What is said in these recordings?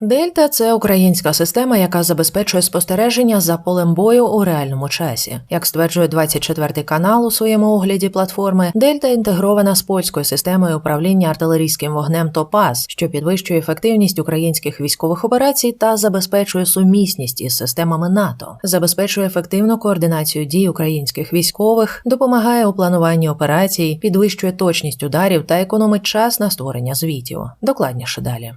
Дельта це українська система, яка забезпечує спостереження за полем бою у реальному часі. Як стверджує 24 канал у своєму огляді платформи, Дельта інтегрована з польською системою управління артилерійським вогнем Топаз, що підвищує ефективність українських військових операцій та забезпечує сумісність із системами НАТО, забезпечує ефективну координацію дій українських військових, допомагає у плануванні операцій, підвищує точність ударів та економить час на створення звітів. Докладніше далі.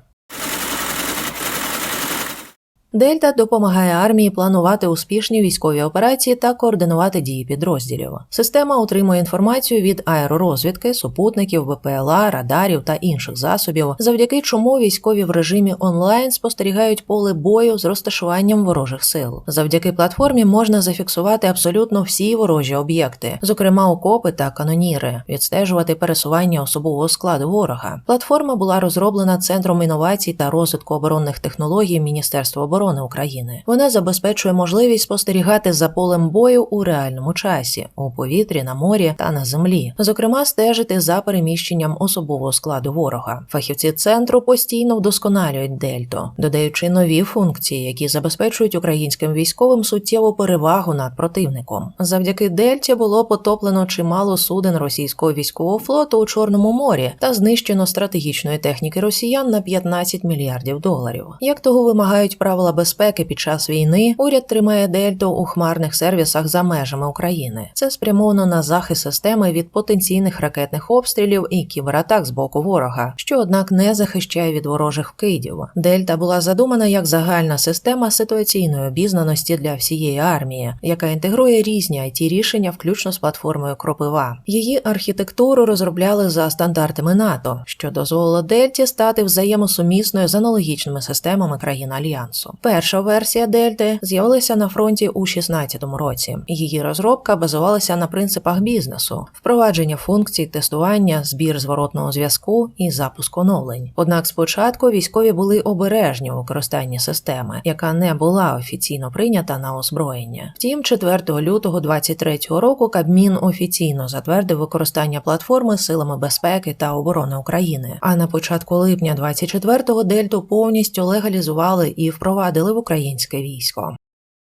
Дельта допомагає армії планувати успішні військові операції та координувати дії підрозділів. Система отримує інформацію від аеророзвідки, супутників, БПЛА, радарів та інших засобів, завдяки чому військові в режимі онлайн спостерігають поле бою з розташуванням ворожих сил. Завдяки платформі можна зафіксувати абсолютно всі ворожі об'єкти, зокрема окопи та каноніри, відстежувати пересування особового складу ворога. Платформа була розроблена Центром інновацій та розвитку оборонних технологій Міністерства оборони України. Вона забезпечує можливість спостерігати за полем бою у реальному часі у повітрі, на морі та на землі, зокрема, стежити за переміщенням особового складу ворога. Фахівці центру постійно вдосконалюють дельту, додаючи нові функції, які забезпечують українським військовим суттєву перевагу над противником. Завдяки дельті було потоплено чимало суден російського військового флоту у Чорному морі та знищено стратегічної техніки росіян на 15 мільярдів доларів. Як того вимагають правила безпеки під час війни, уряд тримає дельту у хмарних сервісах за межами України. Це спрямовано на захист системи від потенційних ракетних обстрілів і кібератак з боку ворога, що однак не захищає від ворожих вкидів. Дельта була задумана як загальна система ситуаційної обізнаності для всієї армії, яка інтегрує різні it рішення, включно з платформою Кропива. Її архітектуру розробляли за стандартами НАТО, що дозволило Дельті стати взаємосумісною з аналогічними системами країн альянсу. Перша версія Дельти з'явилася на фронті у 16-му році. Її розробка базувалася на принципах бізнесу, впровадження функцій, тестування, збір зворотного зв'язку і запуск оновлень. Однак спочатку військові були обережні у використанні системи, яка не була офіційно прийнята на озброєння. Втім, 4 лютого 23-го року Кабмін офіційно затвердив використання платформи силами безпеки та оборони України. А на початку липня 24-го Дельту повністю легалізували і впровадили в українське військо.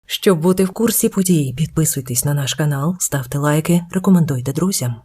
Щоб бути в курсі подій, підписуйтесь на наш канал, ставте лайки, рекомендуйте друзям.